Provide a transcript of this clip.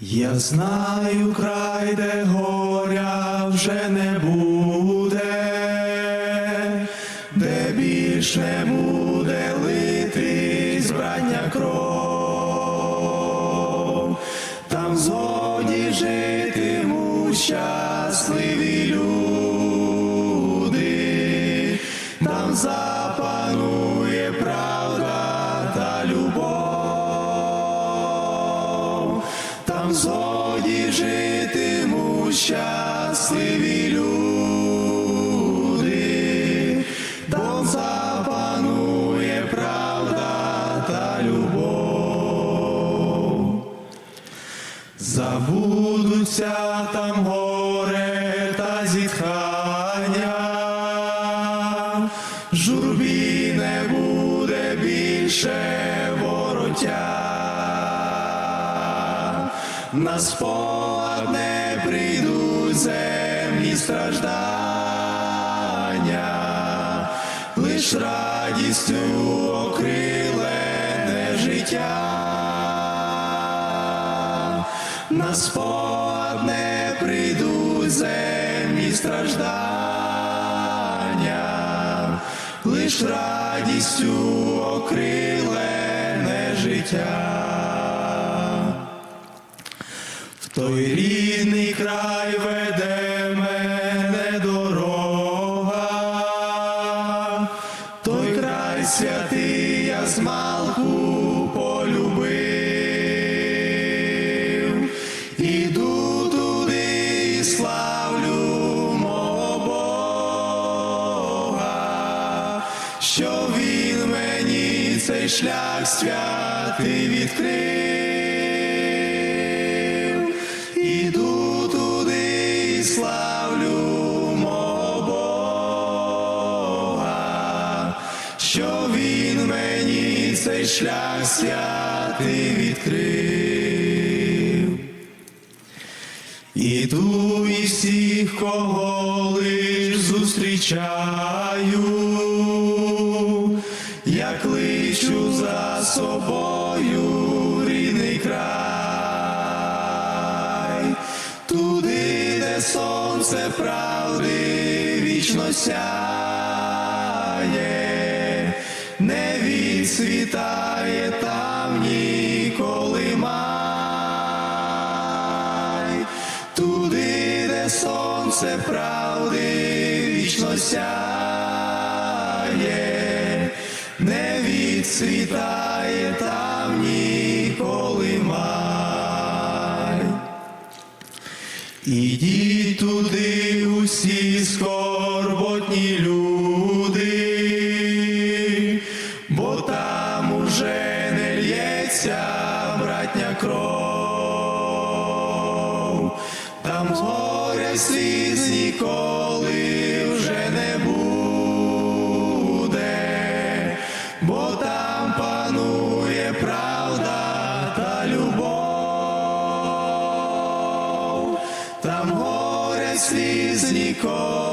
Я знаю край, де горя вже не буде, де більш не буде литись брання кров, там згоді житимуть щасливі люди, там запанує згоді житимуть щасливі люди, там запанує правда та любов. Забудуться там горе та зітхання, журбі на спогад не земні страждання, лиш радістю окрилене життя на спогад не земні страждання, лиш радістю окрилене життя. Той рідний край веде мене дорога, той край святий я змалку полюбив, іду туди і славлю мого Бога, що він мені цей шлях святий відкрив, що він мені цей шлях святий відкрив. Іду і всіх, кого лиш зустрічаю, я кличу за собою рідний край, туди, де сонце правди вічно сяє, не відсвітає там ніколи май, туди, де сонце правди вічно сяє, не відсвітає там ніколи май. Ідіть туди усі скорботні люди, лється братня кров, там горя й сліз ніколи вже не буде, бо там панує правда та любов, там горя сліз ніколи